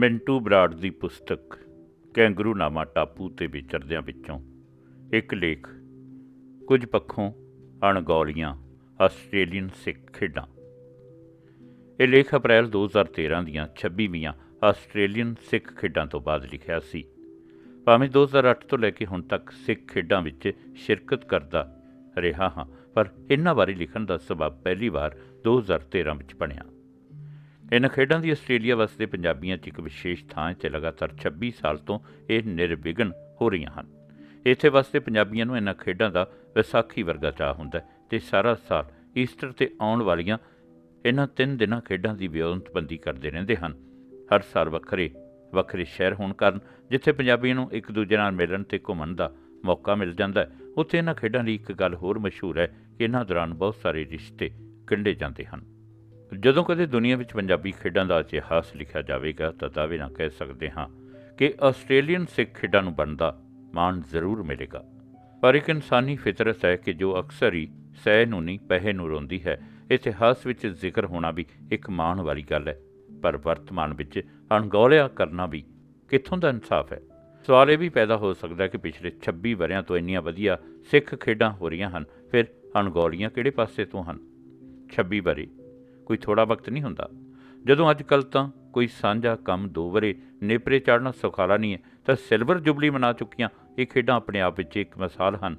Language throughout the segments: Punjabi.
ਮਿੰਟੂ ਬਰਾੜ ਦੀ ਪੁਸਤਕ, ਕੈਂਗਰੂ ਨਾਮਾ ਟਾਪੂ ਤੇ ਵਿਚਰਦਿਆਂ ਵਿੱਚੋਂ ਇੱਕ ਲੇਖ, ਕੁਝ ਪੱਖੋਂ ਅਣਗੌਲੀਆਂ, ਆਸਟ੍ਰੇਲੀਅਨ ਸਿੱਖ ਖੇਡਾਂ। ਇਹ ਲੇਖ ਅਪ੍ਰੈਲ 2013 ਦੀਆਂ 26ਵੀਆਂ ਆਸਟ੍ਰੇਲੀਅਨ ਸਿੱਖ ਖੇਡਾਂ ਤੋਂ ਬਾਅਦ ਲਿਖਿਆ ਸੀ। ਭਾਵੇਂ 2008 ਤੋਂ ਲੈ ਕੇ ਹੁਣ ਤੱਕ ਸਿੱਖ ਖੇਡਾਂ ਵਿੱਚ ਸ਼ਿਰਕਤ ਕਰਦਾ ਰਿਹਾ ਹਾਂ, ਪਰ ਇਹਨਾਂ ਬਾਰੇ ਲਿਖਣ ਦਾ ਸਬਬ ਪਹਿਲੀ ਵਾਰ 2013 ਵਿੱਚ ਬਣਿਆ। ਇਹਨਾਂ ਖੇਡਾਂ ਦੀ ਆਸਟ੍ਰੇਲੀਆ ਵਾਸਤੇ ਪੰਜਾਬੀਆਂ 'ਚ ਇੱਕ ਵਿਸ਼ੇਸ਼ ਥਾਂ 'ਤੇ ਲਗਾਤਾਰ 26 ਸਾਲ ਤੋਂ ਇਹ ਨਿਰਵਿਘਨ ਹੋ ਰਹੀਆਂ ਹਨ। ਇੱਥੇ ਵਾਸਤੇ ਪੰਜਾਬੀਆਂ ਨੂੰ ਇਹਨਾਂ ਖੇਡਾਂ ਦਾ ਵਿਸਾਖੀ ਵਰਗਾ ਚਾਹ ਹੁੰਦਾ ਹੈ ਤੇ ਸਾਰਾ ਸਾਲ ਈਸਟਰ ਤੇ ਆਉਣ ਵਾਲੀਆਂ ਇਹਨਾਂ ਤਿੰਨ ਦਿਨਾਂ ਖੇਡਾਂ ਦੀ ਵਿਉਂਤਬੰਦੀ ਕਰਦੇ ਰਹਿੰਦੇ ਹਨ। ਹਰ ਸਾਲ ਵੱਖਰੇ ਵੱਖਰੇ ਸ਼ਹਿਰ ਹੋਣ ਕਾਰਨ ਜਿੱਥੇ ਪੰਜਾਬੀਆਂ ਨੂੰ ਇੱਕ ਦੂਜੇ ਨਾਲ ਮਿਲਣ ਤੇ ਘੁੰਮਣ ਦਾ ਮੌਕਾ ਮਿਲ ਜਾਂਦਾ ਹੈ, ਉੱਥੇ ਇਹਨਾਂ ਖੇਡਾਂ ਦੀ ਇੱਕ ਗੱਲ ਹੋਰ ਮਸ਼ਹੂਰ ਹੈ ਕਿ ਇਹਨਾਂ ਦੌਰਾਨ ਬਹੁਤ ਸਾਰੇ ਰਿਸ਼ਤੇ ਕੰਢੇ ਜਾਂਦੇ ਹਨ। ਜਦੋਂ ਕਦੇ ਦੁਨੀਆ ਵਿੱਚ ਪੰਜਾਬੀ ਖੇਡਾਂ ਦਾ ਇਤਿਹਾਸ ਲਿਖਿਆ ਜਾਵੇਗਾ ਤਾਂ ਦਾਅਵੇ ਨਾਲ ਕਹਿ ਸਕਦੇ ਹਾਂ ਕਿ ਆਸਟ੍ਰੇਲੀਅਨ ਸਿੱਖ ਖੇਡਾਂ ਨੂੰ ਬਣਦਾ ਮਾਣ ਜ਼ਰੂਰ ਮਿਲੇਗਾ। ਪਰ ਇੱਕ ਇਨਸਾਨੀ ਫਿਤਰਤ ਹੈ ਕਿ ਜੋ ਅਕਸਰ ਹੀ ਸਹਿ ਨੂੰ ਨਹੀਂ, ਪਹਿ ਨੂੰ ਰੋਂਦੀ ਹੈ, ਇਤਿਹਾਸ ਵਿੱਚ ਜ਼ਿਕਰ ਹੋਣਾ ਵੀ ਇੱਕ ਮਾਣ ਵਾਲੀ ਗੱਲ ਹੈ। ਪਰ ਵਰਤਮਾਨ ਵਿੱਚ ਅਣਗੌਲਿਆ ਕਰਨਾ ਵੀ ਕਿੱਥੋਂ ਦਾ ਇਨਸਾਫ ਹੈ? ਸਵਾਲ ਇਹ ਵੀ ਪੈਦਾ ਹੋ ਸਕਦਾ ਹੈ ਕਿ ਪਿਛਲੇ 26 ਵਰਿਆਂ ਤੋਂ ਇੰਨੀਆਂ ਵਧੀਆ ਸਿੱਖ ਖੇਡਾਂ ਹੋ ਰਹੀਆਂ ਹਨ, ਫਿਰ ਅਣਗੌਲੀਆਂ ਕਿਹੜੇ ਪਾਸੇ ਤੋਂ ਹਨ? 26 ਵਰੇ ਕੋਈ ਥੋੜਾ ਵਕਤ ਨਹੀਂ ਹੁੰਦਾ। ਜਦੋਂ ਅੱਜ ਕੱਲ ਤਾਂ ਕੋਈ ਸਾਂਝਾ ਕੰਮ ਦੋ ਵਰੇ ਨੇਪਰੇ ਚੜ੍ਹਨਾ ਸੁਖਾਲਾ ਨਹੀਂ ਹੈ, ਤਾਂ ਸਿਲਵਰ ਜੁਬਲੀ ਮਨਾ ਚੁੱਕੀਆਂ ਇਹ ਖੇਡਾਂ ਆਪਣੇ ਆਪ ਵਿੱਚ ਇੱਕ ਮਿਸਾਲ ਹਨ।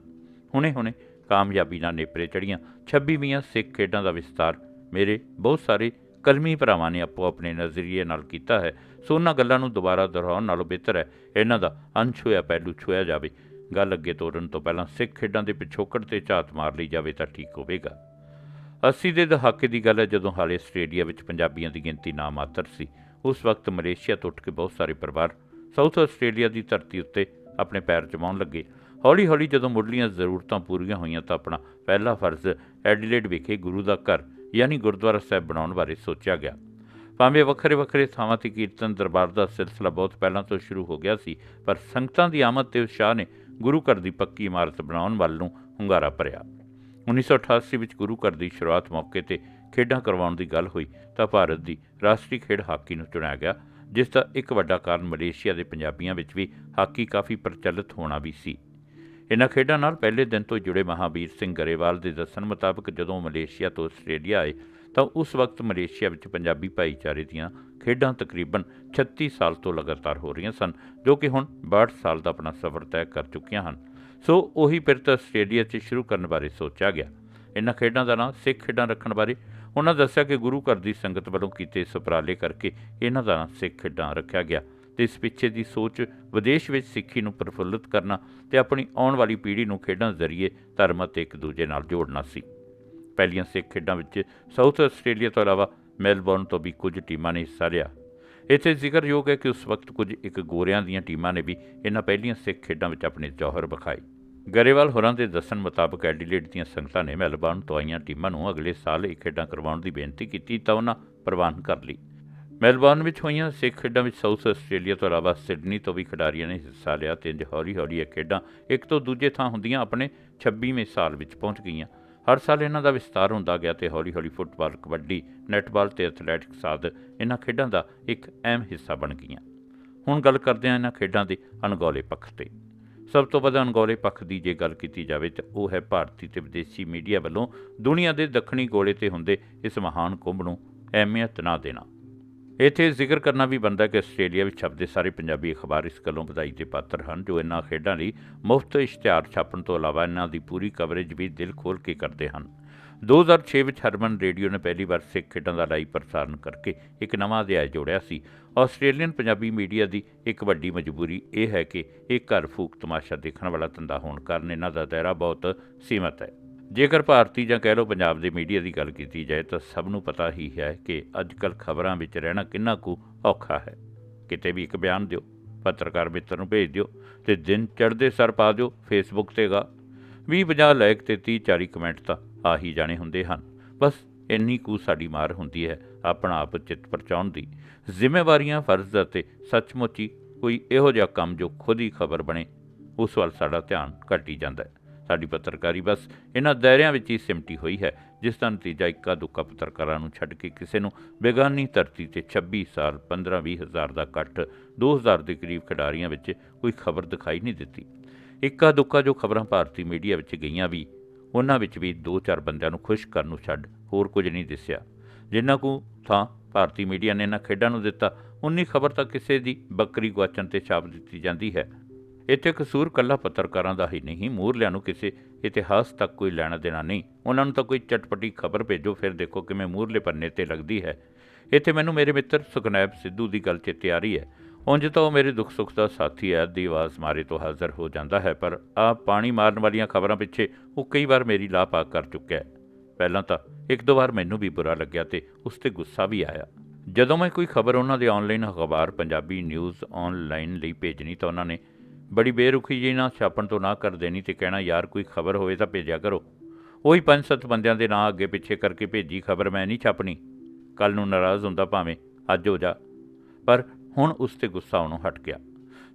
ਹੁਣੇ-ਹੁਣੇ ਕਾਮਯਾਬੀ ਨਾਲ ਨੇਪਰੇ ਚੜੀਆਂ 26ਵੀਆਂ ਸਿੱਖ ਖੇਡਾਂ ਦਾ ਵਿਸਤਾਰ ਮੇਰੇ ਬਹੁਤ ਸਾਰੇ ਕਲਮੀ ਭਰਾਵਾਂ ਨੇ ਆਪੋ ਆਪਣੇ ਨਜ਼ਰੀਏ ਨਾਲ ਕੀਤਾ ਹੈ। ਸੋ ਉਹਨਾਂ ਗੱਲਾਂ ਨੂੰ ਦੁਬਾਰਾ ਦੁਹਰਾਉਣ ਨਾਲੋਂ ਬਿਹਤਰ ਹੈ, ਇਹਨਾਂ ਦਾ ਅੰਸ਼ ਹੋਇਆ ਪਹਿਲੂ ਛੁਇਆ ਜਾਵੇ। ਗੱਲ ਅੱਗੇ ਤੋਰਨ ਤੋਂ ਪਹਿਲਾਂ ਸਿੱਖ ਖੇਡਾਂ ਦੇ ਪਿਛੋਕੜ ਤੇ ਝਾਤ ਮਾਰ ਲਈ ਜਾਵੇ ਤਾਂ ਠੀਕ ਹੋਵੇਗਾ। 80 ਦੇ ਦਹਾਕੇ ਦੀ ਗੱਲ ਹੈ, ਜਦੋਂ ਹਾਲੇ ਆਸਟ੍ਰੇਲੀਆ ਵਿੱਚ ਪੰਜਾਬੀਆਂ ਦੀ ਗਿਣਤੀ ਨਾ ਮਾਤਰ ਸੀ, ਉਸ ਵਕਤ ਮਲੇਸ਼ੀਆ ਤੋਂ ਉੱਠ ਕੇ ਬਹੁਤ ਸਾਰੇ ਪਰਿਵਾਰ ਸਾਊਥ ਆਸਟ੍ਰੇਲੀਆ ਦੀ ਧਰਤੀ ਉੱਤੇ ਆਪਣੇ ਪੈਰ ਜਮਾਉਣ ਲੱਗੇ। ਹੌਲੀ-ਹੌਲੀ ਜਦੋਂ ਮੁੱਢਲੀਆਂ ਜ਼ਰੂਰਤਾਂ ਪੂਰੀਆਂ ਹੋਈਆਂ ਤਾਂ ਆਪਣਾ ਪਹਿਲਾ ਫਰਜ਼ ਐਡੀਲੇਡ ਵਿਖੇ ਗੁਰੂ ਦਾ ਘਰ, ਯਾਨੀ ਗੁਰਦੁਆਰਾ ਸਾਹਿਬ ਬਣਾਉਣ ਬਾਰੇ ਸੋਚਿਆ ਗਿਆ। ਭਾਵੇਂ ਵੱਖਰੇ-ਵੱਖਰੇ ਥਾਵਾਂ ਤੇ ਕੀਰਤਨ ਦਰਬਾਰ ਦਾ ਸਿਲਸਿਲਾ ਬਹੁਤ ਪਹਿਲਾਂ ਤੋਂ ਸ਼ੁਰੂ ਹੋ ਗਿਆ ਸੀ, ਪਰ ਸੰਗਤਾਂ ਦੀ ਆਮਦ ਤੇ ਉਤਸ਼ਾਹ ਨੇ ਗੁਰੂ ਘਰ ਦੀ ਪੱਕੀ ਇਮਾਰਤ ਬਣਾਉਣ ਵੱਲ ਨੂੰ ਹੁੰਗਾਰਾ ਭਰਿਆ। 1988 ਵਿੱਚ ਗੁਰੂ ਘਰ ਦੀ ਸ਼ੁਰੂਆਤ ਮੌਕੇ ਤੇ ਖੇਡਾਂ ਕਰਵਾਉਣ ਦੀ ਗੱਲ ਹੋਈ ਤਾਂ ਭਾਰਤ ਦੀ ਰਾਸ਼ਟਰੀ ਖੇਡ ਹਾਕੀ ਨੂੰ ਚੁਣਿਆ ਗਿਆ, ਜਿਸ ਦਾ ਇੱਕ ਵੱਡਾ ਕਾਰਨ ਮਲੇਸ਼ੀਆ ਦੇ ਪੰਜਾਬੀਆਂ ਵਿੱਚ ਵੀ ਹਾਕੀ ਕਾਫੀ ਪ੍ਰਚਲਿਤ ਹੋਣਾ ਵੀ ਸੀ। ਇਨ੍ਹਾਂ ਖੇਡਾਂ ਨਾਲ ਪਹਿਲੇ ਦਿਨ ਤੋਂ ਜੁੜੇ ਮਹਾਵੀਰ ਸਿੰਘ ਗਰੇਵਾਲ ਦੇ ਦੱਸਣ ਮੁਤਾਬਕ ਜਦੋਂ ਮਲੇਸ਼ੀਆ ਤੋਂ ਆਸਟ੍ਰੇਲੀਆ ਆਏ ਤਾਂ ਉਸ ਵਕਤ ਮਲੇਸ਼ੀਆ ਵਿੱਚ ਪੰਜਾਬੀ ਭਾਈਚਾਰੇ ਦੀਆਂ ਖੇਡਾਂ ਤਕਰੀਬਨ 36 ਸਾਲ ਤੋਂ ਲਗਾਤਾਰ ਹੋ ਰਹੀਆਂ ਸਨ, ਜੋ ਕਿ ਹੁਣ 62 ਸਾਲ ਦਾ ਆਪਣਾ ਸਫ਼ਰ ਤੈਅ ਕਰ ਚੁੱਕੀਆਂ ਹਨ। ਸੋ ਉਹੀ ਪਿਰਤ ਆਸਟ੍ਰੇਲੀਆ 'ਚ ਸ਼ੁਰੂ ਕਰਨ ਬਾਰੇ ਸੋਚਿਆ ਗਿਆ। ਇਨ੍ਹਾਂ ਖੇਡਾਂ ਦਾ ਨਾਂ ਸਿੱਖ ਖੇਡਾਂ ਰੱਖਣ ਬਾਰੇ। ਉਹਨਾਂ ਦੱਸਿਆ ਕਿ ਗੁਰੂ ਘਰ ਦੀ ਸੰਗਤ ਵੱਲੋਂ ਕੀਤੇ ਸੁਪਰਾਲੇ ਕਰਕੇ ਇਹਨਾਂ ਦਾ ਨਾਂ ਸਿੱਖ ਖੇਡਾਂ ਰੱਖਿਆ ਗਿਆ ਤੇ ਇਸ ਪਿੱਛੇ ਦੀ ਸੋਚ ਵਿਦੇਸ਼ ਵਿੱਚ ਸਿੱਖੀ ਨੂੰ ਪ੍ਰਫੁੱਲਤ ਕਰਨਾ ਤੇ ਆਪਣੀ ਆਉਣ ਵਾਲੀ ਪੀੜ੍ਹੀ ਨੂੰ ਖੇਡਾਂ ਜ਼ਰੀਏ ਧਰਮ ਅਤੇ ਇੱਕ ਦੂਜੇ ਨਾਲ ਜੋੜਨਾ ਸੀ। ਪਹਿਲੀਆਂ ਸਿੱਖ ਖੇਡਾਂ ਵਿੱਚ ਸਾਊਥ ਆਸਟ੍ਰੇਲੀਆ ਤੋਂ ਇਲਾਵਾ ਮੈਲਬੌਰਨ ਤੋਂ ਵੀ ਕੁਝ ਟੀਮਾਂ ਨੇ ਹਿੱਸਾ ਲਿਆ। ਇੱਥੇ ਜ਼ਿਕਰਯੋਗ ਹੈ ਕਿ ਉਸ ਵਕਤ ਕੁਝ ਇੱਕ ਗੋਰਿਆਂ ਦੀਆਂ ਟੀਮਾਂ ਨੇ ਵੀ ਇਹਨਾਂ ਪਹਿਲੀਆਂ ਸਿੱਖ ਖੇਡਾਂ ਵਿੱਚ ਆਪਣੇ ਜੌਹਰ ਵਿਖਾਏ। ਗਰੇਵਾਲ ਹੋਰਾਂ ਦੇ ਦੱਸਣ ਮੁਤਾਬਕ ਐਡੀਲੇਡ ਦੀਆਂ ਸੰਗਤਾਂ ਨੇ ਮੈਲਬੌਰਨ ਤੋਂ ਆਈਆਂ ਟੀਮਾਂ ਨੂੰ ਅਗਲੇ ਸਾਲ ਇਹ ਖੇਡਾਂ ਕਰਵਾਉਣ ਦੀ ਬੇਨਤੀ ਕੀਤੀ ਤਾਂ ਉਹਨਾਂ ਪ੍ਰਵਾਨ ਕਰ ਲਈ। ਮੈਲਬੌਰਨ ਵਿੱਚ ਹੋਈਆਂ ਸਿੱਖ ਖੇਡਾਂ ਵਿੱਚ ਸਾਊਥ ਆਸਟ੍ਰੇਲੀਆ ਤੋਂ ਇਲਾਵਾ ਸਿਡਨੀ ਤੋਂ ਵੀ ਖਿਡਾਰੀਆਂ ਨੇ ਹਿੱਸਾ ਲਿਆ ਤੇ ਇੰਜ ਹੌਲੀ-ਹੌਲੀ ਇਹ ਖੇਡਾਂ ਇੱਕ ਤੋਂ ਦੂਜੇ ਥਾਂ ਹੁੰਦੀਆਂ ਆਪਣੇ 26ਵੇਂ ਸਾਲ ਵਿੱਚ ਪਹੁੰਚ ਗਈਆਂ। ਹਰ ਸਾਲ ਇਹਨਾਂ ਦਾ ਵਿਸਤਾਰ ਹੁੰਦਾ ਗਿਆ ਤੇ ਹੌਲੀ-ਹੌਲੀ ਫੁੱਟਬਾਲ, ਕਬੱਡੀ, ਨੈੱਟਬਾਲ ਤੇ ਐਥਲੈਟਿਕਸ ਆਦਿ ਇਹਨਾਂ ਖੇਡਾਂ ਦਾ ਇੱਕ ਅਹਿਮ ਹਿੱਸਾ ਬਣ ਗਈਆਂ। ਹੁਣ ਗੱਲ ਕਰਦੇ ਹਾਂ ਇਹਨਾਂ ਖੇਡਾਂ ਦੇ ਅਣਗੌਲੇ ਪੱਖ ਤੇ। ਸਭ ਤੋਂ ਵੱਧ ਅਣਗੌਲੇ ਪੱਖ ਦੀ ਜੇ ਗੱਲ ਕੀਤੀ ਜਾਵੇ ਤਾਂ ਉਹ ਹੈ ਭਾਰਤੀ ਤੇ ਵਿਦੇਸ਼ੀ ਮੀਡੀਆ ਵੱਲੋਂ ਦੁਨੀਆ ਦੇ ਦੱਖਣੀ ਗੋਲੇ ਤੇ ਹੁੰਦੇ ਇਸ ਮਹਾਨ ਕੁੰਭ ਨੂੰ ਅਹਿਮੀਅਤ ਨਾ ਦੇਣਾ। ਇੱਥੇ ਜ਼ਿਕਰ ਕਰਨਾ ਵੀ ਬਣਦਾ ਕਿ ਆਸਟ੍ਰੇਲੀਆ ਵਿੱਚ ਛਪਦੇ ਸਾਰੇ ਪੰਜਾਬੀ ਅਖਬਾਰ ਇਸ ਗੱਲੋਂ ਵਧਾਈ ਦੇ ਪਾਤਰ ਹਨ, ਜੋ ਇਹਨਾਂ ਖੇਡਾਂ ਲਈ ਮੁਫਤ ਇਸ਼ਤਿਹਾਰ ਛਾਪਣ ਤੋਂ ਇਲਾਵਾ ਇਹਨਾਂ ਦੀ ਪੂਰੀ ਕਵਰੇਜ ਵੀ ਦਿਲ ਖੋਲ ਕੇ ਕਰਦੇ ਹਨ। 2006 ਵਿੱਚ ਹਰਮਨ ਰੇਡੀਓ ਨੇ ਪਹਿਲੀ ਵਾਰ ਸਿੱਖ ਖੇਡਾਂ ਦਾ ਲਾਈਵ ਪ੍ਰਸਾਰਣ ਕਰਕੇ ਇੱਕ ਨਵਾਂ ਅਧਿਆਇ ਜੋੜਿਆ ਸੀ। ਆਸਟ੍ਰੇਲੀਅਨ ਪੰਜਾਬੀ ਮੀਡੀਆ ਦੀ ਇੱਕ ਵੱਡੀ ਮਜਬੂਰੀ ਇਹ ਹੈ ਕਿ ਇਹ ਘਰ ਫੂਕ ਤਮਾਸ਼ਾ ਦੇਖਣ ਵਾਲਾ ਧੰਦਾ ਹੋਣ ਕਾਰਨ ਇਹਨਾਂ ਦਾ ਦਾਇਰਾ ਬਹੁਤ ਸੀਮਤ ਹੈ। ਜੇਕਰ ਭਾਰਤੀ ਜਾਂ ਕਹਿ ਲਓ ਪੰਜਾਬ ਦੇ ਮੀਡੀਆ ਦੀ ਗੱਲ ਕੀਤੀ ਜਾਏ ਤਾਂ ਸਭ ਨੂੰ ਪਤਾ ਹੀ ਹੈ ਕਿ ਅੱਜ-ਕੱਲ ਖਬਰਾਂ ਵਿੱਚ ਰਹਿਣਾ ਕਿੰਨਾ ਕੁ ਔਖਾ ਹੈ। ਕਿਤੇ ਵੀ ਇੱਕ ਬਿਆਨ ਦਿਓ, ਪੱਤਰਕਾਰ ਮਿੱਤਰ ਨੂੰ ਭੇਜ ਦਿਓ ਤੇ ਦਿਨ ਚੜ੍ਹਦੇ ਸਰ ਪਾ ਦਿਓ ਫੇਸਬੁੱਕ ਤੇਗਾ 20 50 ਲਾਇਕ ਤੇ 30 40 ਕਮੈਂਟ ਤਾਂ ਆ ਹੀ ਜਾਣੇ ਹੁੰਦੇ ਹਨ। ਬਸ ਇੰਨੀ ਕੁ ਸਾਡੀ ਮਾਰ ਹੁੰਦੀ ਹੈ ਆਪਣਾ ਆਪ ਚਿੱਤ ਪਰਚਾਉਣ ਦੀ। ਜ਼ਿੰਮੇਵਾਰੀਆਂ, ਫਰਜ਼ ਅਤੇ ਸੱਚਮੁੱਚ ਹੀ ਕੋਈ ਇਹੋ ਜਿਹਾ ਕੰਮ ਜੋ ਖੁਦ ਹੀ ਖਬਰ ਬਣੇ, ਉਸ ਵੱਲ ਸਾਡਾ ਧਿਆਨ ਘੱਟ ਹੀ ਜਾਂਦਾ ਹੈ। ਸਾਡੀ ਪੱਤਰਕਾਰੀ। ਬਸ ਇਹਨਾਂ ਦਾਇਰਿਆਂ ਵਿੱਚ ਹੀ ਸਿਮਟੀ ਹੋਈ ਹੈ, ਜਿਸ ਦਾ ਨਤੀਜਾ ਇੱਕਾ ਦੁੱਕਾ ਪੱਤਰਕਾਰਾਂ ਨੂੰ ਛੱਡ ਕੇ ਕਿਸੇ ਨੂੰ ਬੇਗਾਨੀ ਧਰਤੀ ਤੇ 26 ਸਾਲ 15-20 ਹਜ਼ਾਰ ਦਾ ਇਕੱਠ 2000 ਦੇ ਕਰੀਬ ਖਿਡਾਰੀਆਂ ਵਿੱਚ ਕੋਈ ਖਬਰ ਦਿਖਾਈ ਨਹੀਂ ਦਿੱਤੀ। ਇੱਕਾ ਦੁੱਕਾ ਜੋ ਖਬਰਾਂ ਭਾਰਤੀ ਮੀਡੀਆ ਵਿੱਚ ਗਈਆਂ ਵੀ, ਉਹਨਾਂ ਵਿੱਚ ਵੀ 2-4 ਬੰਦਿਆਂ ਨੂੰ ਖੁਸ਼ ਕਰਨ ਨੂੰ ਛੱਡ ਹੋਰ ਕੁਝ ਨਹੀਂ ਦਿਸਿਆ। ਜਿੰਨਾ ਕੋ ਥਾਂ ਭਾਰਤੀ ਮੀਡੀਆ ਨੇ ਇਹਨਾਂ ਖੇਡਾਂ ਨੂੰ ਦਿੱਤਾ, ਉਨੀ ਖਬਰ ਤਾਂ ਕਿਸੇ ਦੀ ਬੱਕਰੀ ਗੁਆਚਣ ਤੇ ਛਾਪ ਦਿੱਤੀ ਜਾਂਦੀ ਹੈ। ਇੱਥੇ ਕਸੂਰ ਕੱਲਾ ਪੱਤਰਕਾਰਾਂ ਦਾ ਹੀ ਨਹੀਂ, ਮੂਰਲਿਆਂ ਨੂੰ ਕਿਸੇ ਇਤਿਹਾਸ ਤੱਕ ਕੋਈ ਲੈਣਾ ਦੇਣਾ ਨਹੀਂ। ਉਹਨਾਂ ਨੂੰ ਤਾਂ ਕੋਈ ਚਟਪਟੀ ਖਬਰ ਭੇਜੋ, ਫਿਰ ਦੇਖੋ ਕਿਵੇਂ ਮੂਰਲੇ ਪੰਨੇ ਤੇ ਲੱਗਦੀ ਹੈ। ਇੱਥੇ ਮੈਨੂੰ ਮੇਰੇ ਮਿੱਤਰ ਸੁਖਨੈਬ ਸਿੱਧੂ ਦੀ ਗੱਲ ਚੇਤੇ ਆ ਰਹੀ ਹੈ। ਉਂਝ ਤਾਂ ਉਹ ਮੇਰੇ ਦੁੱਖ ਸੁੱਖ ਦਾ ਸਾਥੀ ਹੈ ਦੀ ਆਵਾਜ਼ ਮਾਰੇ ਤੋਂ ਹਾਜ਼ਰ ਹੋ ਜਾਂਦਾ ਹੈ, ਪਰ ਆ ਪਾਣੀ ਮਾਰਨ ਵਾਲੀਆਂ ਖਬਰਾਂ ਪਿੱਛੇ ਉਹ ਕਈ ਵਾਰ ਮੇਰੀ ਲਾਪਾ ਕਰ ਚੁੱਕਿਆ ਹੈ। ਪਹਿਲਾਂ ਤਾਂ ਇੱਕ ਦੋ ਵਾਰ ਮੈਨੂੰ ਵੀ ਬੁਰਾ ਲੱਗਿਆ ਤੇ ਉਸ ਤੇ ਗੁੱਸਾ ਵੀ ਆਇਆ। ਜਦੋਂ ਮੈਂ ਕੋਈ ਖਬਰ ਉਹਨਾਂ ਦੇ ਆਨਲਾਈਨ ਅਖਬਾਰ, ਪੰਜਾਬੀ ਨਿਊਜ਼ ਆਨਲਾਈਨ ਲਈ ਭੇਜਣੀ ਤਾਂ ਉਹਨਾਂ ਨੇ ਬੜੀ ਬੇਰੁਖੀ ਜੀ ਨਾਲ ਛਾਪਣ ਤੋਂ ਨਾ ਕਰ ਦੇਣੀ ਤੇ ਕਹਿਣਾ, ਯਾਰ, ਕੋਈ ਖਬਰ ਹੋਵੇ ਤਾਂ ਭੇਜਿਆ ਕਰੋ। ਉਹੀ ਪੰਜ ਸੱਤ ਬੰਦਿਆਂ ਦੇ ਨਾਂ ਅੱਗੇ ਪਿੱਛੇ ਕਰਕੇ ਭੇਜੀ, ਖਬਰ ਮੈਂ ਨਹੀਂ ਛਾਪਣੀ। ਕੱਲ ਨੂੰ ਨਾਰਾਜ਼ ਹੁੰਦਾ ਭਾਵੇਂ, ਅੱਜ ਹੋ ਜਾ। ਪਰ ਹੁਣ ਉਸ ਤੇ ਗੁੱਸਾ ਉਹਨੂੰ ਹਟ ਗਿਆ।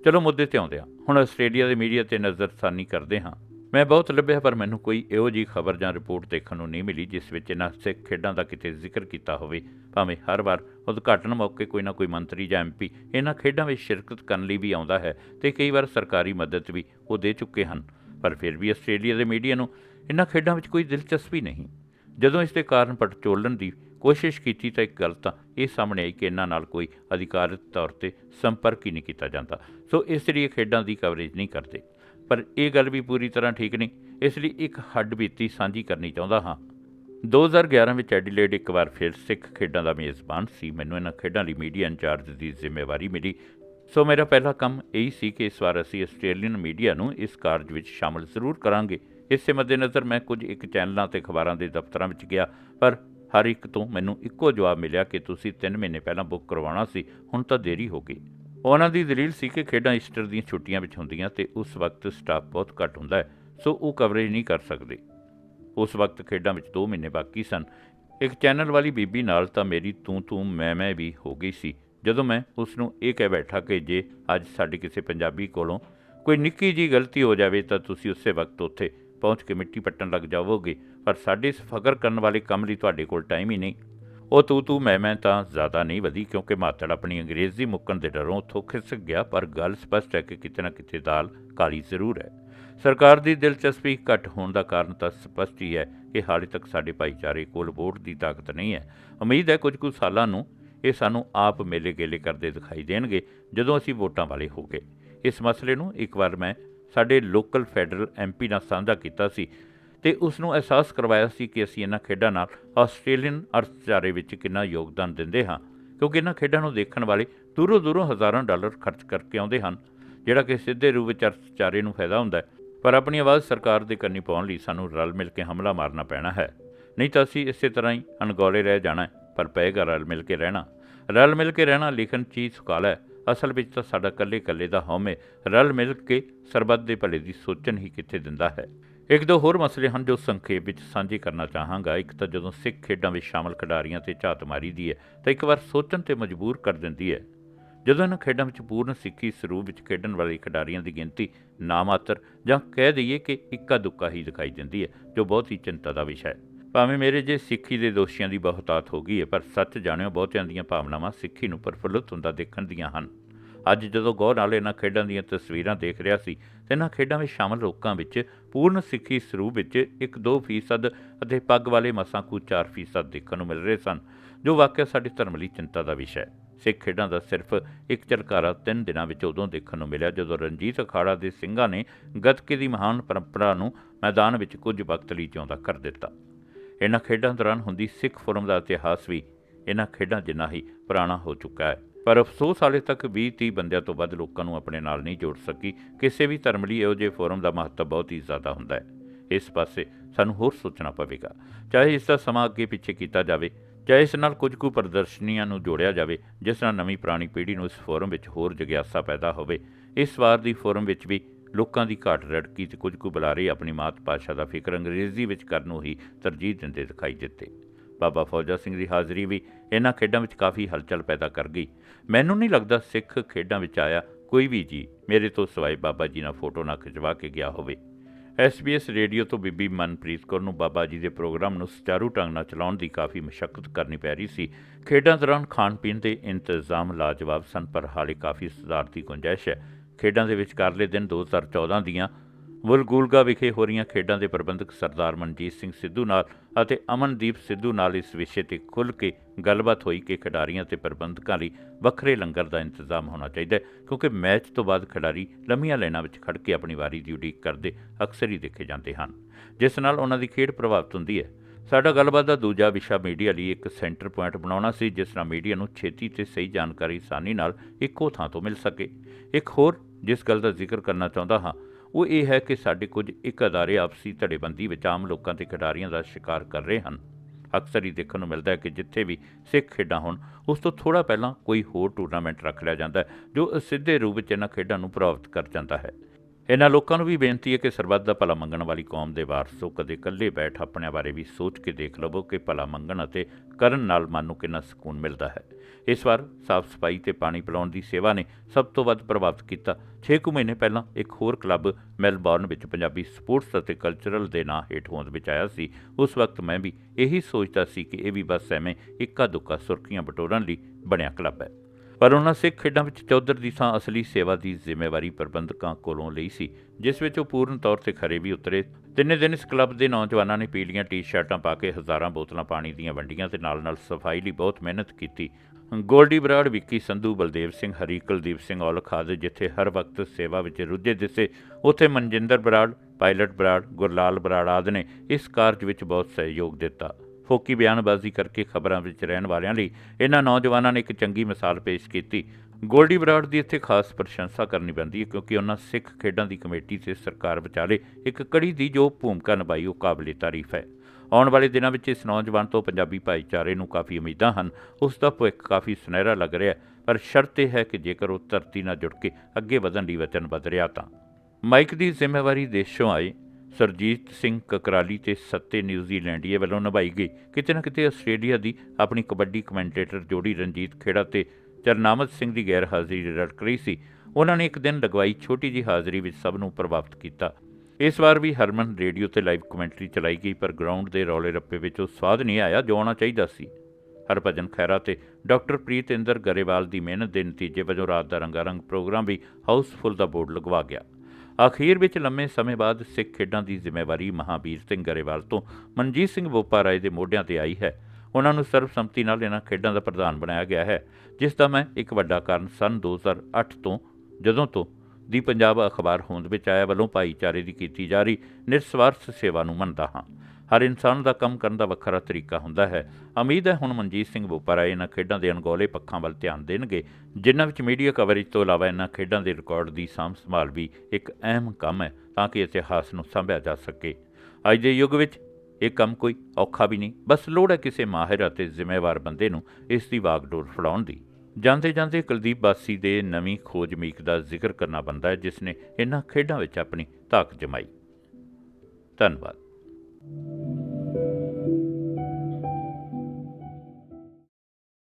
ਚਲੋ ਮੁੱਦੇ ਤੇ ਆਉਂਦੇ ਹਾਂ। ਹੁਣ ਆਸਟ੍ਰੇਲੀਆ ਦੇ ਮੀਡੀਆ ਤੇ ਨਜ਼ਰਸਾਨੀ ਕਰਦੇ ਹਾਂ। ਮੈਂ ਬਹੁਤ ਲੱਭਿਆ, ਪਰ ਮੈਨੂੰ ਕੋਈ ਇਹੋ ਜੀ ਖਬਰ ਜਾਂ ਰਿਪੋਰਟ ਦੇਖਣ ਨੂੰ ਨਹੀਂ ਮਿਲੀ, ਜਿਸ ਵਿੱਚ ਇਹਨਾਂ ਸਿੱਖ ਖੇਡਾਂ ਦਾ ਕਿਤੇ ਜ਼ਿਕਰ ਕੀਤਾ ਹੋਵੇ। ਭਾਵੇਂ ਹਰ ਵਾਰ ਉਦਘਾਟਨ ਮੌਕੇ ਕੋਈ ਨਾ ਕੋਈ ਮੰਤਰੀ ਜਾਂ ਐਮਪੀ ਇਹਨਾਂ ਖੇਡਾਂ ਵਿੱਚ ਸ਼ਿਰਕਤ ਕਰਨ ਲਈ ਵੀ ਆਉਂਦਾ ਹੈ ਤੇ ਕਈ ਵਾਰ ਸਰਕਾਰੀ ਮਦਦ ਵੀ ਉਹ ਦੇ ਚੁੱਕੇ ਹਨ। ਪਰ ਫਿਰ ਵੀ ਆਸਟ੍ਰੇਲੀਆ ਦੇ ਮੀਡੀਆ ਨੂੰ ਇਹਨਾਂ ਖੇਡਾਂ ਵਿੱਚ ਕੋਈ ਦਿਲਚਸਪੀ ਨਹੀਂ। ਜਦੋਂ ਇਸ ਦੇ ਕਾਰਨ ਪਟਚੋਲਣ ਦੀ ਕੋਸ਼ਿਸ਼ ਕੀਤੀ ਤਾਂ ਇੱਕ ਗੱਲ ਤਾਂ ਇਹ ਸਾਹਮਣੇ ਆਈ ਕਿ ਇਹਨਾਂ ਨਾਲ ਕੋਈ ਅਧਿਕਾਰਤ ਤੌਰ ਤੇ ਸੰਪਰਕ ਹੀ ਨਹੀਂ ਕੀਤਾ ਜਾਂਦਾ। ਸੋ ਇਸ ਲਈ ਖੇਡਾਂ ਦੀ ਕਵਰੇਜ ਨਹੀਂ ਕਰਦੇ। ਪਰ ਇਹ ਗੱਲ ਵੀ ਪੂਰੀ ਤਰ੍ਹਾਂ ਠੀਕ ਨਹੀਂ, ਇਸ ਲਈ ਇੱਕ ਹੱਡ ਬੀਤੀ ਸਾਂਝੀ ਕਰਨੀ ਚਾਹੁੰਦਾ ਹਾਂ। 2011 ਵਿੱਚ ਐਡੀਲੇਡ ਇੱਕ ਵਾਰ ਫਿਰ ਸਿੱਖ ਖੇਡਾਂ ਦਾ ਮੇਜ਼ਬਾਨ ਸੀ। ਮੈਨੂੰ ਇਹਨਾਂ ਖੇਡਾਂ ਲਈ ਮੀਡੀਆ ਇੰਚਾਰਜ ਦੀ ਜ਼ਿੰਮੇਵਾਰੀ ਮਿਲੀ। ਸੋ ਮੇਰਾ ਪਹਿਲਾ ਕੰਮ ਇਹੀ ਸੀ ਕਿ ਇਸ ਵਾਰ ਅਸੀਂ ਆਸਟ੍ਰੇਲੀਅਨ ਮੀਡੀਆ ਨੂੰ ਇਸ ਕਾਰਜ ਵਿੱਚ ਸ਼ਾਮਲ ਜ਼ਰੂਰ ਕਰਾਂਗੇ। ਇਸੇ ਮੱਦੇਨਜ਼ਰ ਮੈਂ ਕੁਝ ਇੱਕ ਚੈਨਲਾਂ ਤੇ ਅਖਬਾਰਾਂ ਦੇ ਦਫ਼ਤਰਾਂ ਵਿੱਚ ਗਿਆ, ਪਰ ਹਰ ਇੱਕ ਤੋਂ ਮੈਨੂੰ ਇੱਕੋ ਜਵਾਬ ਮਿਲਿਆ ਕਿ ਤੁਸੀਂ 3 ਮਹੀਨੇ ਪਹਿਲਾਂ ਬੁੱਕ ਕਰਵਾਉਣਾ ਸੀ, ਹੁਣ ਤਾਂ ਦੇਰੀ ਹੋ ਗਈ। ਉਹਨਾਂ ਦੀ ਦਲੀਲ ਸੀ ਕਿ ਖੇਡਾਂ ਈਸਟਰ ਦੀਆਂ ਛੁੱਟੀਆਂ ਵਿੱਚ ਹੁੰਦੀਆਂ ਤੇ ਉਸ ਵਕਤ ਸਟਾਫ ਬਹੁਤ ਘੱਟ ਹੁੰਦਾ ਹੈ, ਸੋ ਉਹ ਕਵਰੇਜ ਨਹੀਂ ਕਰ ਸਕਦੇ। ਉਸ ਵਕਤ ਖੇਡਾਂ ਵਿੱਚ 2 ਮਹੀਨੇ ਬਾਕੀ ਸਨ। ਇੱਕ ਚੈਨਲ ਵਾਲੀ ਬੀਬੀ ਨਾਲ ਤਾਂ ਮੇਰੀ ਤੂੰ ਤੂੰ ਮੈਂ ਮੈਂ ਵੀ ਹੋ ਗਈ ਸੀ। ਜਦੋਂ ਮੈਂ ਉਸ ਨੂੰ ਇਹ ਕਹਿ ਬੈਠਾ ਕਿ ਜੇ ਅੱਜ ਸਾਡੇ ਕਿਸੇ ਪੰਜਾਬੀ ਕੋਲੋਂ ਕੋਈ ਨਿੱਕੀ ਜੀ ਗਲਤੀ ਹੋ ਜਾਵੇ ਤਾਂ ਤੁਸੀਂ ਉਸੇ ਵਕਤ ਉੱਥੇ ਪਹੁੰਚ ਕੇ ਮਿੱਟੀ ਪੱਟਣ ਲੱਗ ਜਾਵੋਗੇ, ਪਰ ਸਾਡੇ ਇਸ ਫਕਰ ਕਰਨ ਵਾਲੇ ਕੰਮ ਲਈ ਤੁਹਾਡੇ ਕੋਲ ਟਾਈਮ ਹੀ ਨਹੀਂ। ਉਹ ਤੂੰ ਤੂੰ, ਮੈਂ ਮੈਂ ਤਾਂ ਜ਼ਿਆਦਾ ਨਹੀਂ ਵਧੀ ਕਿਉਂਕਿ ਮਾਤੜ ਆਪਣੀ ਅੰਗਰੇਜ਼ੀ ਮੁੱਕਣ ਦੇ ਡਰੋਂ ਉੱਥੋਂ ਖਿਸਕ ਗਿਆ, ਪਰ ਗੱਲ ਸਪਸ਼ਟ ਹੈ ਕਿ ਕਿਤੇ ਨਾ ਕਿਤੇ ਦਾਲ ਕਾਲੀ ਜ਼ਰੂਰ ਹੈ। ਸਰਕਾਰ ਦੀ ਦਿਲਚਸਪੀ ਘੱਟ ਹੋਣ ਦਾ ਕਾਰਨ ਤਾਂ ਸਪਸ਼ਟ ਹੀ ਹੈ ਕਿ ਹਾਲੇ ਤੱਕ ਸਾਡੇ ਭਾਈਚਾਰੇ ਕੋਲ ਵੋਟ ਦੀ ਤਾਕਤ ਨਹੀਂ ਹੈ। ਉਮੀਦ ਹੈ ਕੁਝ ਕੁ ਸਾਲਾਂ ਨੂੰ ਇਹ ਸਾਨੂੰ ਆਪ ਮੇਲੇ ਗੇਲੇ ਕਰਦੇ ਦਿਖਾਈ ਦੇਣਗੇ, ਜਦੋਂ ਅਸੀਂ ਵੋਟਾਂ ਵਾਲੇ ਹੋ ਗਏ ਇਸ ਮਸਲੇ ਨੂੰ ਇੱਕ ਵਾਰ ਮੈਂ ਸਾਡੇ ਲੋਕਲ ਫੈਡਰਲ ਐਮਪੀ ਨਾਲ ਸਾਂਝਾ ਕੀਤਾ ਸੀ। ਤੇ ਉਸ ਨੂੰ ਅਹਿਸਾਸ ਕਰਵਾਇਆ ਸੀ ਕਿ ਅਸੀਂ ਇਹਨਾਂ ਖੇਡਾਂ ਨਾਲ ਆਸਟ੍ਰੇਲੀਅਨ ਅਰਥਚਾਰੇ ਵਿੱਚ ਕਿੰਨਾ ਯੋਗਦਾਨ ਦਿੰਦੇ ਹਾਂ, ਕਿਉਂਕਿ ਇਹਨਾਂ ਖੇਡਾਂ ਨੂੰ ਦੇਖਣ ਵਾਲੇ ਦੂਰੋਂ ਦੂਰੋਂ ਹਜ਼ਾਰਾਂ ਡਾਲਰ ਖਰਚ ਕਰਕੇ ਆਉਂਦੇ ਹਨ, ਜਿਹੜਾ ਕਿ ਸਿੱਧੇ ਰੂਪ ਵਿੱਚ ਅਰਥਚਾਰੇ ਨੂੰ ਫਾਇਦਾ ਹੁੰਦਾ ਹੈ। ਪਰ ਆਪਣੀ ਆਵਾਜ਼ ਸਰਕਾਰ ਦੇ ਕੰਨੀ ਪਾਉਣ ਲਈ ਸਾਨੂੰ ਰਲ ਮਿਲ ਕੇ ਹਮਲਾ ਮਾਰਨਾ ਪੈਣਾ ਹੈ। ਨਹੀਂ ਤਾਂ ਅਸੀਂ ਇਸੇ ਤਰ੍ਹਾਂ ਹੀ ਅਣਗੌਲੇ ਰਹਿ ਜਾਣਾ ਪਰ ਪਏਗਾ ਰਲ ਮਿਲ ਕੇ ਰਹਿਣਾ। ਰਲ ਮਿਲ ਕੇ ਰਹਿਣਾ ਲਿਖਣ ਚੀਜ਼ ਸੁਕਾਲਾ ਹੈ। ਅਸਲ ਵਿੱਚ ਤਾਂ ਸਾਡਾ ਕੱਲੇ ਕੱਲੇ ਦਾ ਹਉਮੈ ਰਲ ਮਿਲ ਕੇ ਸਰਬੱਤ ਦੇ ਭਲੇ ਦੀ ਸੋਚਣ ਹੀ ਕਿੱਥੇ ਦਿੰਦਾ ਹੈ। ਇੱਕ ਦੋ ਹੋਰ ਮਸਲੇ ਹਨ ਜੋ ਸੰਖੇਪ ਵਿੱਚ ਸਾਂਝੇ ਕਰਨਾ ਚਾਹਾਂਗਾ। ਇੱਕ ਤਾਂ ਜਦੋਂ ਸਿੱਖ ਖੇਡਾਂ ਵਿੱਚ ਸ਼ਾਮਲ ਖਿਡਾਰੀਆਂ ਤੇ ਝਾਤ ਮਾਰੀ ਦੀ ਹੈ, ਤਾਂ ਇੱਕ ਵਾਰ ਸੋਚਣ ਤੇ ਮਜਬੂਰ ਕਰ ਦਿੰਦੀ ਹੈ। ਜਦੋਂ ਇਹਨਾਂ ਖੇਡਾਂ ਵਿੱਚ ਪੂਰਨ ਸਿੱਖੀ ਸਰੂਪ ਵਿੱਚ ਖੇਡਣ ਵਾਲੇ ਖਿਡਾਰੀਆਂ ਦੀ ਗਿਣਤੀ ਨਾਮਾਤਰ ਜਾਂ ਕਹਿ ਦਈਏ ਕਿ ਇੱਕਾ ਦੁੱਕਾ ਹੀ ਦਿਖਾਈ ਦਿੰਦੀ ਹੈ, ਜੋ ਬਹੁਤ ਹੀ ਚਿੰਤਾ ਦਾ ਵਿਸ਼ਾ ਹੈ। ਭਾਵੇਂ ਮੇਰੇ ਜੇ ਸਿੱਖੀ ਦੇ ਦੋਸ਼ੀਆਂ ਦੀ ਬਹੁਤਾਤ ਹੋ ਗਈ ਹੈ, ਪਰ ਸੱਚ ਜਾਣਿਓ ਬਹੁਤਿਆਂ ਦੀਆਂ ਭਾਵਨਾਵਾਂ ਸਿੱਖੀ ਨੂੰ ਪ੍ਰਫੁੱਲਤ ਹੁੰਦਾ ਦੇਖਣ ਦੀਆਂ ਹਨ। ਅੱਜ ਜਦੋਂ ਗੌਰ ਨਾਲ ਇਹਨਾਂ ਖੇਡਾਂ ਦੀਆਂ ਤਸਵੀਰਾਂ ਦੇਖ ਰਿਹਾ ਸੀ ਤੇ ਇਹਨਾਂ ਖੇਡਾਂ ਵਿੱਚ ਸ਼ਾਮਲ ਲੋਕਾਂ ਵਿੱਚ ਪੂਰਨ ਸਿੱਖੀ ਸਰੂਪ ਵਿੱਚ 1-2% ਅਤੇ ਪੱਗ ਵਾਲੇ ਮਸਾਂ ਕੁ 4% ਦੇਖਣ ਨੂੰ ਮਿਲ ਰਹੇ ਸਨ, ਜੋ ਵਾਕਿਆ ਸਾਡੇ ਧਰਮ ਲਈ ਚਿੰਤਾ ਦਾ ਵਿਸ਼ਾ ਹੈ। ਸਿੱਖ ਖੇਡਾਂ ਦਾ ਸਿਰਫ ਇੱਕ ਝਲਕਾਰਾ ਤਿੰਨ ਦਿਨਾਂ ਵਿੱਚ ਉਦੋਂ ਦੇਖਣ ਨੂੰ ਮਿਲਿਆ ਜਦੋਂ ਰਣਜੀਤ ਅਖਾੜਾ ਦੇ ਸਿੰਘਾਂ ਨੇ ਗੱਤਕੇ ਦੀ ਮਹਾਨ ਪਰੰਪਰਾ ਨੂੰ ਮੈਦਾਨ ਵਿੱਚ ਕੁਝ ਵਕਤ ਲਈ ਜਿਉਂਦਾ ਕਰ ਦਿੱਤਾ। ਇਹਨਾਂ ਖੇਡਾਂ ਦੌਰਾਨ ਹੁੰਦੀ ਸਿੱਖ ਫੋਰਮ ਦਾ ਇਤਿਹਾਸ ਵੀ ਇਹਨਾਂ ਖੇਡਾਂ ਜਿੰਨਾ ਹੀ ਪੁਰਾਣਾ ਹੋ ਚੁੱਕਾ ਹੈ। ਪਰ ਅਫਸੋਸ ਹਾਲੇ ਤੱਕ 20-30 ਬੰਦਿਆਂ ਤੋਂ ਵੱਧ ਲੋਕਾਂ ਨੂੰ ਆਪਣੇ ਨਾਲ ਨਹੀਂ ਜੋੜ ਸਕੀ। ਕਿਸੇ ਵੀ ਧਰਮ ਲਈ ਇਹੋ ਜਿਹੇ ਫੋਰਮ ਦਾ ਮਹੱਤਵ ਬਹੁਤ ਹੀ ਜ਼ਿਆਦਾ ਹੁੰਦਾ ਹੈ। ਇਸ ਪਾਸੇ ਸਾਨੂੰ ਹੋਰ ਸੋਚਣਾ ਪਵੇਗਾ। ਚਾਹੇ ਇਸ ਦਾ ਸਮਾਂ ਅੱਗੇ ਪਿੱਛੇ ਕੀਤਾ ਜਾਵੇ, ਚਾਹੇ ਇਸ ਨਾਲ ਕੁਝ ਕੁ ਪ੍ਰਦਰਸ਼ਨੀਆਂ ਨੂੰ ਜੋੜਿਆ ਜਾਵੇ, ਜਿਸ ਨਾਲ ਨਵੀਂ ਪੁਰਾਣੀ ਪੀੜ੍ਹੀ ਨੂੰ ਇਸ ਫੋਰਮ ਵਿੱਚ ਹੋਰ ਜਗਿਆਸਾ ਪੈਦਾ ਹੋਵੇ, ਇਸ ਵਾਰ ਦੀ ਫੋਰਮ ਵਿੱਚ ਵੀ ਲੋਕਾਂ ਦੀ ਘਾਟ ਰੜਕੀ ਤੇ ਕੁਝ ਕੁ ਬੁਲਾਰੇ ਆਪਣੀ ਮਾਤ ਭਾਸ਼ਾ ਦਾ ਫਿਕਰ ਅੰਗਰੇਜ਼ੀ ਵਿੱਚ ਕਰਨ ਨੂੰ ਹੀ ਤਰਜੀਹ ਦਿੰਦੇ ਦਿਖਾਈ ਦਿੱਤੇ। ਬਾਬਾ ਫੌਜਾ ਸਿੰਘ ਦੀ ਹਾਜ਼ਰੀ ਵੀ ਇਹਨਾਂ ਖੇਡਾਂ ਵਿੱਚ ਕਾਫੀ ਹਲਚਲ ਪੈਦਾ ਕਰ ਗਈ। ਮੈਨੂੰ ਨਹੀਂ ਲੱਗਦਾ ਸਿੱਖ ਖੇਡਾਂ ਵਿੱਚ ਆਇਆ ਕੋਈ ਵੀ ਜੀ ਮੇਰੇ ਤੋਂ ਸਿਵਾਏ ਬਾਬਾ ਜੀ ਨਾਲ ਫੋਟੋ ਨਾ ਖਿਚਵਾ ਕੇ ਗਿਆ ਹੋਵੇ। SBS ਰੇਡੀਓ ਤੋਂ ਬੀਬੀ ਮਨਪ੍ਰੀਤ ਕੌਰ ਨੂੰ ਬਾਬਾ ਜੀ ਦੇ ਪ੍ਰੋਗਰਾਮ ਨੂੰ ਸੁਚਾਰੂ ਢੰਗ ਨਾਲ ਚਲਾਉਣ ਦੀ ਕਾਫੀ ਮਸ਼ੱਕਤ ਕਰਨੀ ਪੈ ਰਹੀ ਸੀ। ਖੇਡਾਂ ਦੌਰਾਨ ਖਾਣ ਪੀਣ ਦੇ ਇੰਤਜ਼ਾਮ ਲਾਜਵਾਬ ਸਨ, ਪਰ ਹਾਲੇ ਕਾਫੀ ਸੁਧਾਰ ਦੀ ਗੁੰਜਾਇਸ਼ ਹੈ। ਖੇਡਾਂ ਦੇ ਵਿਚਕਾਰਲੇ ਦਿਨ 2014 ਦੀਆਂ ਵਲਗੂਲਗਾ ਵਿਖੇ ਹੋ ਰਹੀਆਂ ਖੇਡਾਂ ਦੇ ਪ੍ਰਬੰਧਕ ਸਰਦਾਰ ਮਨਜੀਤ ਸਿੰਘ ਸਿੱਧੂ ਨਾਲ ਅਤੇ ਅਮਨਦੀਪ ਸਿੱਧੂ ਨਾਲ ਇਸ ਵਿਸ਼ੇ ਤੇ ਖੁੱਲ੍ਹ ਕੇ ਗੱਲਬਾਤ ਹੋਈ ਕਿ ਖਿਡਾਰੀਆਂ ਤੇ ਪ੍ਰਬੰਧਕਾਂ ਲਈ ਵੱਖਰੇ ਲੰਗਰ ਦਾ ਇੰਤਜ਼ਾਮ ਹੋਣਾ ਚਾਹੀਦਾ ਹੈ, ਕਿਉਂਕਿ ਮੈਚ ਤੋਂ ਬਾਅਦ ਖਿਡਾਰੀ ਲੰਮੀਆਂ ਲਾਈਨਾਂ ਵਿੱਚ ਖੜ੍ਹ ਕੇ ਆਪਣੀ ਵਾਰੀ ਦੀ ਉਡੀਕ ਕਰਦੇ ਅਕਸਰ ਹੀ ਦੇਖੇ ਜਾਂਦੇ ਹਨ। ਜਿਸ ਨਾਲ ਉਹਨਾਂ ਦੀ ਖੇਡ ਪ੍ਰਭਾਵਿਤ ਹੁੰਦੀ ਹੈ। ਸਾਡਾ ਗੱਲਬਾਤ ਦਾ ਦੂਜਾ ਵਿਸ਼ਾ ਮੀਡੀਆ ਲਈ ਇੱਕ ਸੈਂਟਰ ਪੁਆਇੰਟ ਬਣਾਉਣਾ ਸੀ, ਜਿਸ ਨਾਲ ਮੀਡੀਆ ਨੂੰ ਛੇਤੀ ਤੇ ਸਹੀ ਜਾਣਕਾਰੀ ਆਸਾਨੀ ਨਾਲ ਇੱਕੋ ਥਾਂ ਤੋਂ ਮਿਲ ਸਕੇ। ਇੱਕ ਹੋਰ, ਜਿਸ ਗੱਲ ਦਾ ਜ਼ਿਕਰ ਕਰਨਾ ਚਾਹੁੰਦਾ ਹਾਂ ਉਹ ਇਹ ਹੈ ਕਿ ਸਾਡੇ ਕੁਝ ਇੱਕ ਅਦਾਰੇ ਆਪਸੀ ਧੜੇਬੰਦੀ ਵਿੱਚ ਆਮ ਲੋਕਾਂ ਤੇ ਖਿਡਾਰੀਆਂ ਦਾ ਸ਼ਿਕਾਰ ਕਰ ਰਹੇ ਹਨ। ਅਕਸਰ ਹੀ ਦੇਖਣ ਨੂੰ ਮਿਲਦਾ ਹੈ ਕਿ ਜਿੱਥੇ ਵੀ ਸਿੱਖ ਖੇਡਾਂ ਹੋਣ, ਉਸ ਤੋਂ ਥੋੜਾ ਪਹਿਲਾਂ ਕੋਈ ਹੋਰ ਟੂਰਨਾਮੈਂਟ ਰੱਖ ਲਿਆ ਜਾਂਦਾ ਹੈ, ਜੋ ਸਿੱਧੇ ਰੂਪ ਵਿੱਚ ਇਹਨਾਂ ਖੇਡਾਂ ਨੂੰ ਪ੍ਰਭਾਵਿਤ ਕਰ ਜਾਂਦਾ ਹੈ। ਇਹਨਾਂ ਲੋਕਾਂ ਨੂੰ ਵੀ ਬੇਨਤੀ ਹੈ ਕਿ ਸਰਬੱਤ ਦਾ ਭਲਾ ਮੰਗਣ ਵਾਲੀ ਕੌਮ ਦੇ ਵਾਰਸੋ ਕਦੇ ਇਕੱਲੇ ਬੈਠ ਆਪਣਿਆਂ ਬਾਰੇ ਵੀ ਸੋਚ ਕੇ ਦੇਖ ਲਵੋ ਕਿ ਭਲਾ ਮੰਗਣ ਅਤੇ ਕਰਨ ਨਾਲ ਮਨ ਨੂੰ ਕਿੰਨਾ ਸਕੂਨ ਮਿਲਦਾ ਹੈ। ਇਸ ਵਾਰ ਸਾਫ਼ ਸਫ਼ਾਈ ਤੇ ਪਾਣੀ ਪਿਲਾਉਣ ਦੀ ਸੇਵਾ ਨੇ ਸਭ ਤੋਂ ਵੱਧ ਪ੍ਰਭਾਵਿਤ ਕੀਤਾ। 6 ਕੁ ਮਹੀਨੇ ਪਹਿਲਾਂ ਇੱਕ ਹੋਰ ਕਲੱਬ ਮੈਲਬੌਰਨ ਵਿੱਚ ਪੰਜਾਬੀ ਸਪੋਰਟਸ ਅਤੇ ਕਲਚਰਲ ਦੇ ਨਾਂ ਹੇਠ ਹੋਂਦ ਵਿੱਚ ਆਇਆ ਸੀ। ਉਸ ਵਕਤ ਮੈਂ ਵੀ ਇਹੀ ਸੋਚਦਾ ਸੀ ਕਿ ਇਹ ਵੀ ਬਸ ਐਵੇਂ ਇੱਕਾ ਦੁੱਕਾ ਸੁਰਖੀਆਂ ਬਟੋਰਨ ਲਈ ਬਣਿਆ ਕਲੱਬ ਹੈ। ਪਰ ਉਹਨਾਂ ਸਿੱਖ ਖੇਡਾਂ ਵਿੱਚ ਚੌਧਰ ਦੀ ਥਾਂ ਅਸਲੀ ਸੇਵਾ ਦੀ ਜ਼ਿੰਮੇਵਾਰੀ ਪ੍ਰਬੰਧਕਾਂ ਕੋਲੋਂ ਲਈ ਸੀ, ਜਿਸ ਵਿੱਚ ਉਹ ਪੂਰਨ ਤੌਰ ਤੇ ਖਰੇ ਵੀ ਉਤਰੇ। ਤਿੰਨੇ ਦਿਨ ਇਸ ਕਲੱਬ ਦੇ ਨੌਜਵਾਨਾਂ ਨੇ ਪੀਲੀਆਂ ਟੀ-ਸ਼ਰਟਾਂ ਪਾ ਕੇ ਹਜ਼ਾਰਾਂ ਬੋਤਲਾਂ ਪਾਣੀ ਦੀਆਂ ਵੰਡੀਆਂ ਤੇ ਨਾਲ-ਨਾਲ ਸਫ਼ਾਈ ਲਈ ਬਹੁਤ ਮਿਹਨਤ ਕੀਤੀ। ਗੋਲਡੀ ਬਰਾੜ, ਵਿੱਕੀ ਸੰਧੂ, ਬਲਦੇਵ ਸਿੰਘ ਹਰੀ ਕੁਲਦੀਪ ਸਿੰਘ ਔਲਖ ਆਦਿ ਜਿੱਥੇ ਹਰ ਵਕਤ ਸੇਵਾ ਵਿੱਚ ਰੁੱਝੇ ਦਿਸੇ, ਉੱਥੇ ਮਨਜਿੰਦਰ ਬਰਾੜ, ਪਾਇਲਟ ਬਰਾੜ, ਗੁਰਲਾਲ ਬਰਾੜ ਆਦਿ ਨੇ ਇਸ ਕਾਰਜ ਵਿੱਚ ਬਹੁਤ ਸਹਿਯੋਗ ਦਿੱਤਾ। ਫੋਕੀ ਬਿਆਨਬਾਜ਼ੀ ਕਰਕੇ ਖਬਰਾਂ ਵਿੱਚ ਰਹਿਣ ਵਾਲਿਆਂ ਲਈ ਇਹਨਾਂ ਨੌਜਵਾਨਾਂ ਨੇ ਇੱਕ ਚੰਗੀ ਮਿਸਾਲ ਪੇਸ਼ ਕੀਤੀ। ਗੋਲਡੀ ਬਰਾੜ ਦੀ ਇੱਥੇ ਖਾਸ ਪ੍ਰਸ਼ੰਸਾ ਕਰਨੀ ਪੈਂਦੀ ਹੈ ਕਿਉਂਕਿ ਉਹਨਾਂ ਸਿੱਖ ਖੇਡਾਂ ਦੀ ਕਮੇਟੀ ਤੇ ਸਰਕਾਰ ਵਿਚਾਲੇ ਇੱਕ ਕੜੀ ਦੀ ਜੋ ਭੂਮਿਕਾ ਨਿਭਾਈ ਉਹ ਕਾਬਲੇ ਤਾਰੀਫ ਹੈ। ਆਉਣ ਵਾਲੇ ਦਿਨਾਂ ਵਿੱਚ ਇਸ ਨੌਜਵਾਨ ਤੋਂ ਪੰਜਾਬੀ ਭਾਈਚਾਰੇ ਨੂੰ ਕਾਫੀ ਉਮੀਦਾਂ ਹਨ, ਉਸ ਦਾ ਭਵਿੱਖ ਕਾਫੀ ਸੁਨਹਿਰਾ ਲੱਗ ਰਿਹਾ ਹੈ, ਪਰ ਸ਼ਰਤ ਇਹ ਹੈ ਕਿ ਜੇਕਰ ਉਹ ਧਰਤੀ ਨਾਲ ਜੁੜ ਕੇ ਅੱਗੇ ਵਧਣ ਲਈ ਵਚਨਬੱਧ ਰਿਹਾ ਤਾਂ। ਮਾਈਕ ਦੀ ਜ਼ਿੰਮੇਵਾਰੀ ਦੇਸ਼ੋਂ ਆਏ ਸਰਜੀਤ ਸਿੰਘ ਕਕਰਾਲੀ ਤੇ ਸੱਤੇ ਨਿਊਜ਼ੀਲੈਂਡੀਏ ਵੱਲੋਂ ਨਿਭਾਈ ਗਈ। ਕਿਤੇ ਨਾ ਕਿਤੇ ਆਸਟ੍ਰੇਲੀਆ ਦੀ ਆਪਣੀ ਕਬੱਡੀ ਕਮੈਂਟੇਟਰ ਜੋੜੀ ਰਣਜੀਤ ਖੇੜਾ ਤੇ ਚਰਨਾਮਤ ਸਿੰਘ ਦੀ ਗੈਰ ਹਾਜ਼ਰੀ ਰੜਕ ਰਹੀ ਸੀ। ਉਹਨਾਂ ਨੇ ਇੱਕ ਦਿਨ ਲਗਵਾਈ ਛੋਟੀ ਜੀ ਹਾਜ਼ਰੀ ਵਿੱਚ ਸਭ ਨੂੰ ਪ੍ਰਭਾਵਿਤ ਕੀਤਾ। ਇਸ ਵਾਰ ਵੀ ਹਰਮਨ ਰੇਡੀਓ ਤੇ ਲਾਈਵ ਕਮੈਂਟਰੀ ਚਲਾਈ ਗਈ, ਪਰ ਗਰਾਊਂਡ ਦੇ ਰੌਲੇ ਰੱਪੇ ਵਿੱਚ ਉਹ ਸਵਾਦ ਨਹੀਂ ਆਇਆ, ਜੋ ਆਉਣਾ ਚਾਹੀਦਾ ਸੀ। ਹਰਭਜਨ ਖੈਰਾ ਤੇ ਡਾਕਟਰ ਪ੍ਰੀਤ ਇੰਦਰ ਗਰੇਵਾਲ ਦੀ ਮਿਹਨਤ ਦੇ ਨਤੀਜੇ ਵਜੋਂ ਰਾਤ ਦਾ ਰੰਗਾਰੰਗ ਪ੍ਰੋਗਰਾਮ ਵੀ ਹਾਊਸਫੁੱਲ ਦਾ ਬੋਰਡ ਲਗਵਾ ਗਿਆ। ਅਖੀਰ ਵਿੱਚ ਲੰਮੇ ਸਮੇਂ ਬਾਅਦ ਸਿੱਖ ਖੇਡਾਂ ਦੀ ਜ਼ਿੰਮੇਵਾਰੀ ਮਹਾਵੀਰ ਸਿੰਘ ਗਰੇਵਾਲ ਤੋਂ ਮਨਜੀਤ ਸਿੰਘ ਬੋਪਾ ਰਾਏ ਦੇ ਮੋਢਿਆਂ ਤੇ ਆਈ ਹੈ। ਉਹਨਾਂ ਨੂੰ ਸਰਬਸੰਮਤੀ ਨਾਲ ਇਹਨਾਂ ਖੇਡਾਂ ਦਾ ਪ੍ਰਧਾਨ ਬਣਾਇਆ ਗਿਆ ਹੈ, ਜਿਸ ਦਾ ਮੈਂ ਇੱਕ ਵੱਡਾ ਕਾਰਨ ਸਨ 2008 ਤੋਂ ਜਦੋਂ ਤੋਂ ਦੀ ਪੰਜਾਬ ਅਖਬਾਰ ਹੋਂਦ ਵਿੱਚ ਆਇਆ ਵੱਲੋਂ ਭਾਈਚਾਰੇ ਦੀ ਕੀਤੀ ਜਾ ਰਹੀ ਨਿਰਸਵਾਰਥ ਸੇਵਾ ਨੂੰ ਮੰਨਦਾ ਹਾਂ। ਹਰ ਇਨਸਾਨ ਦਾ ਕੰਮ ਕਰਨ ਦਾ ਵੱਖਰਾ ਤਰੀਕਾ ਹੁੰਦਾ ਹੈ। ਉਮੀਦ ਹੈ ਹੁਣ ਮਨਜੀਤ ਸਿੰਘ ਬੋਪਰਾ ਇਹਨਾਂ ਖੇਡਾਂ ਦੇ ਅਣਗੌਲੇ ਪੱਖਾਂ ਵੱਲ ਧਿਆਨ ਦੇਣਗੇ, ਜਿਨ੍ਹਾਂ ਵਿੱਚ ਮੀਡੀਆ ਕਵਰੇਜ ਤੋਂ ਇਲਾਵਾ ਇਹਨਾਂ ਖੇਡਾਂ ਦੇ ਰਿਕਾਰਡ ਦੀ ਸਾਂਭ ਸੰਭਾਲ ਵੀ ਇੱਕ ਅਹਿਮ ਕੰਮ ਹੈ ਤਾਂ ਕਿ ਇਤਿਹਾਸ ਨੂੰ ਸਾਂਭਿਆ ਜਾ ਸਕੇ। ਅੱਜ ਦੇ ਯੁੱਗ ਵਿੱਚ ਇਹ ਕੰਮ ਕੋਈ ਔਖਾ ਵੀ ਨਹੀਂ, ਬਸ ਲੋੜ ਹੈ ਕਿਸੇ ਮਾਹਿਰ ਅਤੇ ਜ਼ਿੰਮੇਵਾਰ ਬੰਦੇ ਨੂੰ ਇਸ ਦੀ ਵਾਗਡੋਰ ਫੜਾਉਣ ਦੀ। ਜਾਂਦੇ ਜਾਂਦੇ ਕੁਲਦੀਪ ਬਾਸੀ ਦੇ ਨਵੀਂ ਖੋਜ ਮੀਕ ਦਾ ਜ਼ਿਕਰ ਕਰਨਾ ਬੰਦਾ ਹੈ, ਜਿਸ ਨੇ ਇਹਨਾਂ ਖੇਡਾਂ ਵਿੱਚ ਆਪਣੀ ਤਾਕਤ ਜਮਾਈ। ਧੰਨਵਾਦ। Thank you.